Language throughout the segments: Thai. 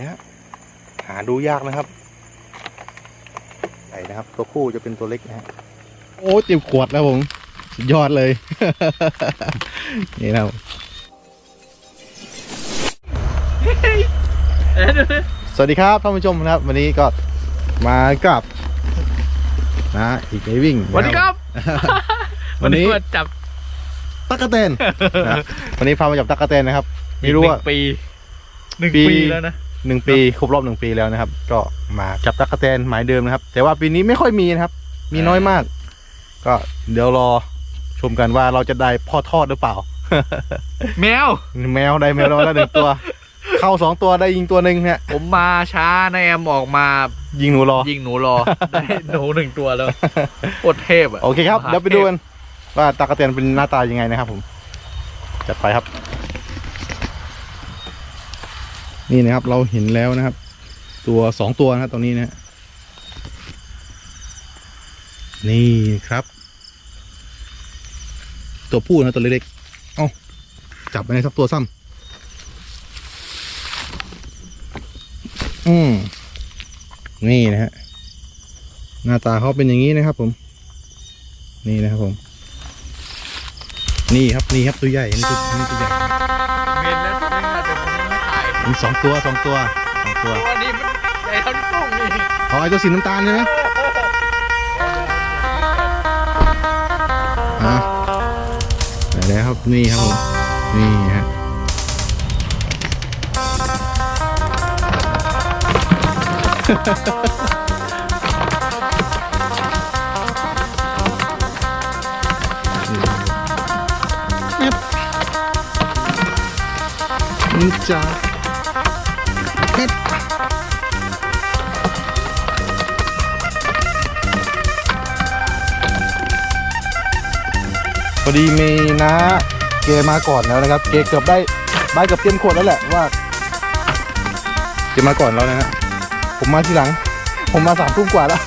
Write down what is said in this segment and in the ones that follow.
นะฮะหาดูยากนะครับใหญ่นะครับ ตัวผู้จะเป็นตัวเล็กนะฮะโอ้เต็มขวดแล้วผมสุดยอดเลย นี่นะครับสวัสดีครับท่านผู้ชมนะครับ วันนี้ก็มากับนะอีกไอวิ่งสวัสดีครับ วันนี้มาจับตั๊กกะเตนนะวันนี้พามาจับตั๊กกะเตนนะครับ ไม่รู้ว่า หนึ่งปีหนึ่งปีปีแล้วนะ หนึ่งปีครบรอบหนึ่งปีแล้วนะครับ ก็มาจับตั๊กกะแตนหมายเดิมนะครับ แต่ว่าปีนี้ไม่ค่อยมีนะครับ มีน้อยมาก ก็เดี๋ยวรอชมกันว่าเราจะได้พ่อทอดหรือเปล่า แมว แมวได้แมวแล้วหนึ่งตัว เข้าสองตัวได้ยิงตัวหนึ่งเนี่ยผมมาช้านายแอมออกมายิงหนูรอ ยิงหนูรอ ได้หนูหนึ่งตัวแล้วโคตรเทพอะโอเคครับมหาเดี๋ยวไปดูกันว่าตั๊กกะแตนเป็นหน้าตายังไงนะครับผม จัดไปครับ นี่นะครับเราเห็นแล้วนะครับ ตัวสองตัวนะครับตรงนี้นะนี่ครับ ตัวผู้นะตัวเล็กๆเอ้าจับไปในสักตัวซ้ำอืมนี่นะฮะหน้าตาเขาเป็นอย่างนี้นะครับ ผม นี่นะครับผม นี่ครับนี่ครับตัวใหญ่นี่ตัวนี่ตัวใหญ่ มีสองตัวสองตัวสองตัวตัวนี้มันใหญ่เท่านิ้วโป้งนี่ขอไอ้ตัวสีน้ำตาลใช่ไหมอะไปแล้วครับนี่ครับผมนี่ฮะนี่จ้า เฮ็ดพอดีมีนะเกมาก่อนแล้วนะครับ เกเกือบได้ได้เกือบเตรียมขวดแล้วแหละว่า เกมาก่อนแล้วนะฮะผมมาทีหลัง ผมมาสามทุ่มกว่าแล้ว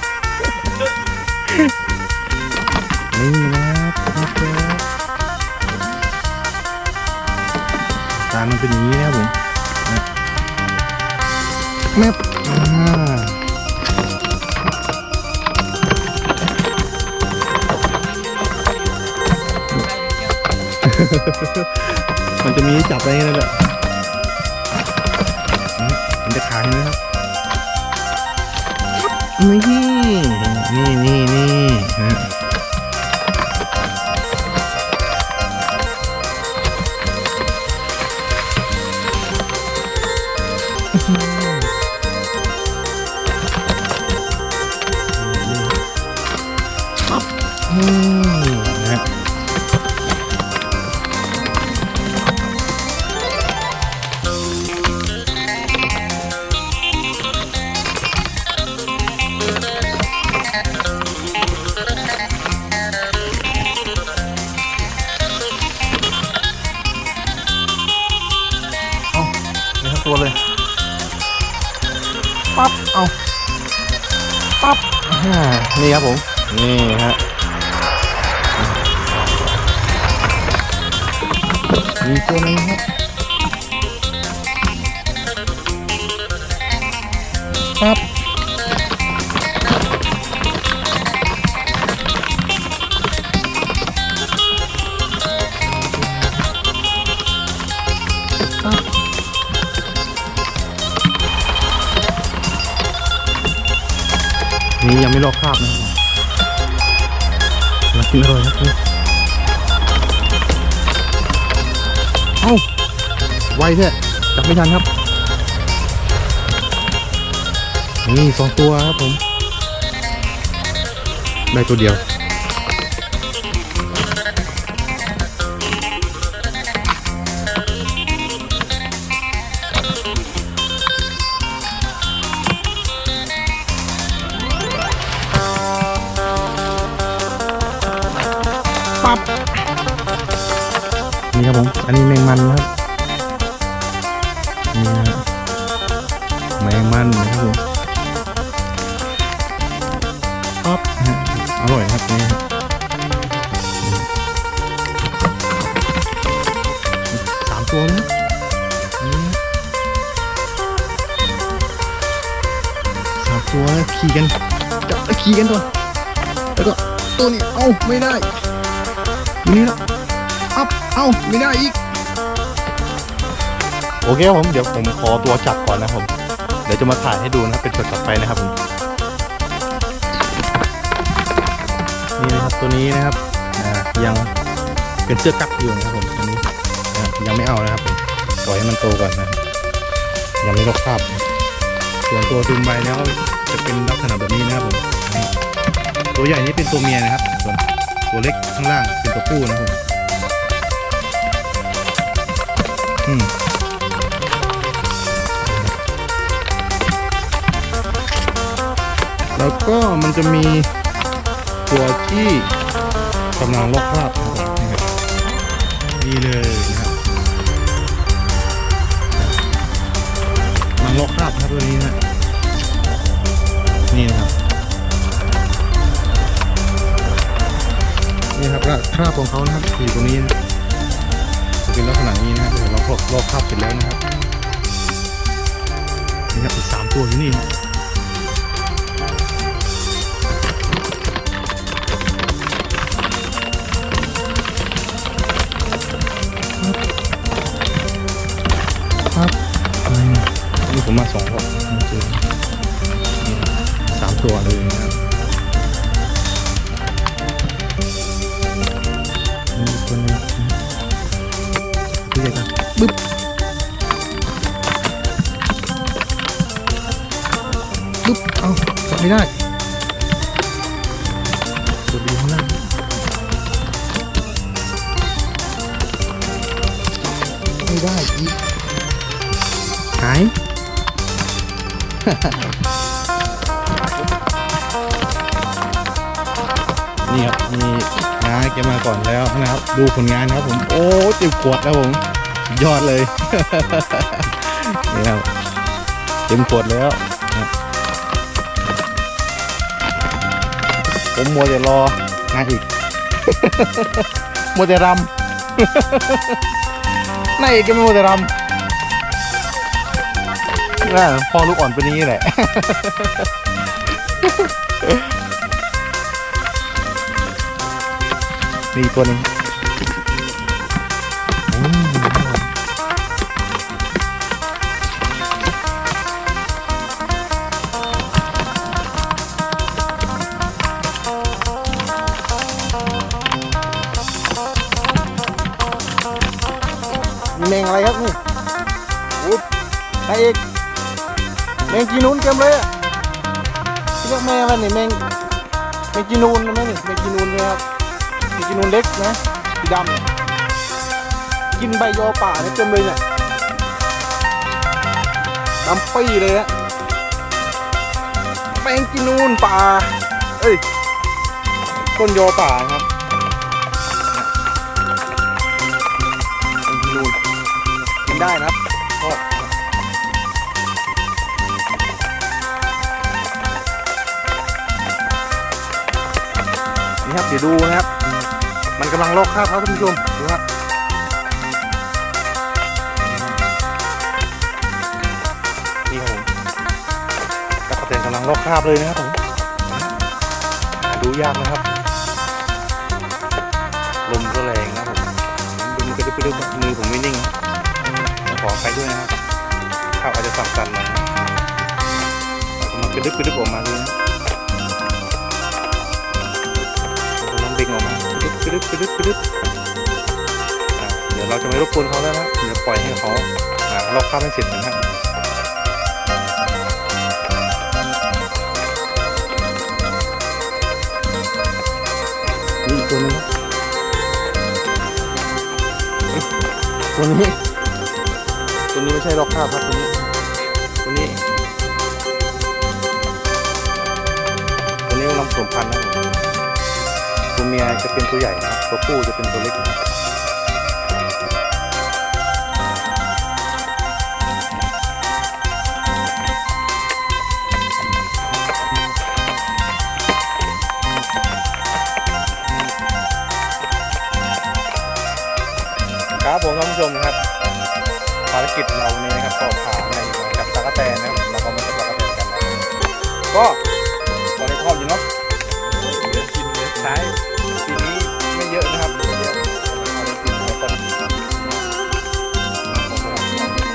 นี่นะครับตามันเป็นอย่างนี้นะครับผม แมปอ่ามันจะมีให้จับอะไรนั่นแหละอืมมันจะขายนะครับ นี่ นี่นี่นี่นะฮะ นี่ครับผม นี่ฮะมีตัวนึงครับปั๊บ ยังไม่ลอกคราบนะครับมากินอร่อยครับเอ้าไวแท้จับไม่ทันครับนี่สองตัวครับผม ได้ตัวเดียว ปั๊บนี่ครับผม อันนี้แมงมันนะครับ นี่นะแมงมันนะครับผมปั๊บนะฮะอร่อยครับนี่ครับสามตัวนะนี่ตัวแล้วขี่กันจับแล้วขี่กันก่อนแล้วก็ตัวนี้ เอ้า ไม่ได้ อยู่นี่ละอัพเอ้าไม่ได้อีก โอเคครับผมเดี๋ยวผมขอตัวจับก่อนนะครับผมเดี๋ยวจะมาถ่ายให้ดูนะครับเป็นช็อตต่อไปนะครับผมนี่นะครับตัวนี้นะครับยังเป็นเสื้อกั๊กอยู่นะครับผมอันนี้ยังไม่เอานะครับผมปล่อยให้มันโตก่อนนะยังไม่ลอกคราบส่วนตัวซึมใบแล้วจะเป็นลักษณะแบบนี้นะครับผมตัวใหญ่นี่เป็นตัวเมียนะครับ ตัวเล็กข้างล่างเป็นตัวผู้นะครับผมอืมแล้วก็มันจะมีตัวที่กำลังลอกคราบนะครับนี่เลยนะครับกำลังลอกคราบครับตัวนี้นะนี่นะครับ นี่คราบของเขานะครับอยู่ตรงนี้นะจะเป็นลักษณะนี้นะครับเดี๋ยวเราคลอกลอกคราบเสร็จแล้วนะครับนี่ครับอีกสามตัวอยู่นี่ครับนี่ผมมาสองรอบสามตัวเลยนะครับ ปึ๊บบึ๊บเอาจับไม่ได้ตัวดีข้างล่างไม่ได้อีกหายนี่ครับมีน้าแกมาก่อนแล้วนะครับ ดูผลงานครับผม โอ้ติวขวดครับผม ยอดเลยนี่ครับเต็มขวดแล้วนะครับผมมัวแต่รองานอีก มัวแต่รำนายเอกก็ไม่มัวแต่รำน่าพ่อลูกอ่อนเป็นอย่างนี้แหละนี่อีกตัวหนึ่ง แมงอะไรครับนี่อุ๊บนายเอกแมงจีนูนเต็มเลยอะคิดว่าแม่มันนี่แมงแมงจีนูนนะแม่นี่แมงจีนูนนะครับแมงจีนูนเล็กนะสีดำกินใบยอป่าเนี่ยเต็มเลยเนี่ยดำปี้เลยฮะแมงจีนูนป่า เอ้ยต้นยอป่าครับ ได้นะครับก็นี่ครับเดี๋ยวดูนะครับ มันกำลังลอกคราบครับท่านผู้ชมดูครับนี่ครับผมกระเตนกำลังลอกคราบเลยนะครับผมดูยากนะครับลมก็แรงนะครับผมดูมันกระดึ๊บกระดึ๊บมือผมไม่นิ่ง ขอไปด้วยนะครับข้าวอาจจะสั่นๆหน่อยนะมันกระดึ๊บกระดึ๊บออกมาเลยนะกำลังดึงออกมากระดึบกระดึบกระดึบกระดึบเดี๋ยวเราจะไม่รบกวนเขาแล้วนะเดี๋ยวปล่อยให้เขาอ่าลอกข้าวให้เสร็จนะครับนี่อีกตัวนึงนะเอ๊ะตัวนี้ นี้ไม่ใช่ล็อกข้าวครับตัวนี้ตัวนี้ตัวนี้กำลังผสมพันธุ์นะครับตัวเมียจะเป็นตัวใหญ่นะครับตัวผู้จะเป็นตัวเล็กนะครับครับผมท่านผู้ชมครับ ภารกิจเราวันนี้นะครับก็พาในจับตะกั่แตนนะครับเราก็มาจับตะกั่แตนกันนะครับก็พอได้ชอบอยู่เนาะกินเลือใช้ปีนี้ไม่เยอะนะครับเดี๋ยวเอาไปกินแล้วก็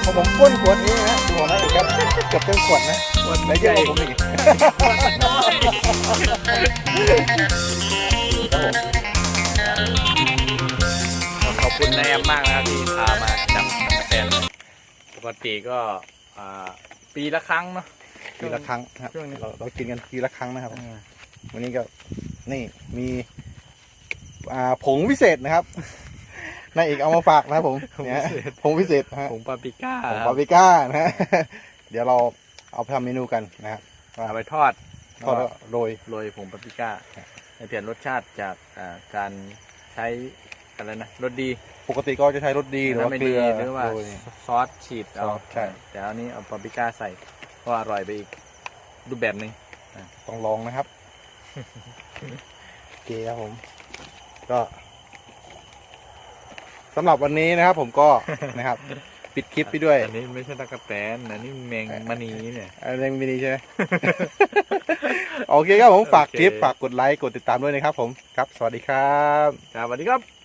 ผมผมก้นขวดนี้นะดูของนะอีกครับเกือบเต็มขวดนะขวันและเยอะกว่าผมอีกขอบคุณนายแอมมากนะครับที่พามาจับตะแตน ปกติก็อ่าปีละครั้งเนาะ ปีละครั้งนะครับ ช่วงนี้ เราเรากินกันปีละครั้งนะครับวันนี้ก็นี่มีอ่าผงพิเศษนะครับ นายเอกเอามาฝากนะครับผมเนี่ยผงพิเศษนะฮะผงปาปริก้าผงคปารับปริก้านะฮะ เดี๋ยวเราเอาไปทำเมนูกันนะครับเอาไปทอดทอดแล้วโรย โรยผงปาปริก้าให้เปลี่ยนรสชาติจากอ่าการใช้ อะไรนะรสดีปกติก็จะใช้รสดีหรือว่าไม่เกลืดีอหรือว่าโรย ซอสฉีดเอาซอสใช่ แต่อันนี้เอาปาปริก้าใส่ก็อร่อยไปอีกรูปแบบหนึ่งต้องลองนะครับ โอเคครับผม ก็สำหรับวันนี้นะครับ ผมก็ นะครับ ปิดคลิปไปด้วยอันนี้ไม่ใช่ตะกะแตนอันนี้แมงมณีเนี่ย อะไรมินีใช่ไหม โอเคครับผมฝากโอเคคลิปฝากกดไลค์กดติดตามด้วยนะครับผมครับ สวัสดีครับ ครับสวัสดีครับ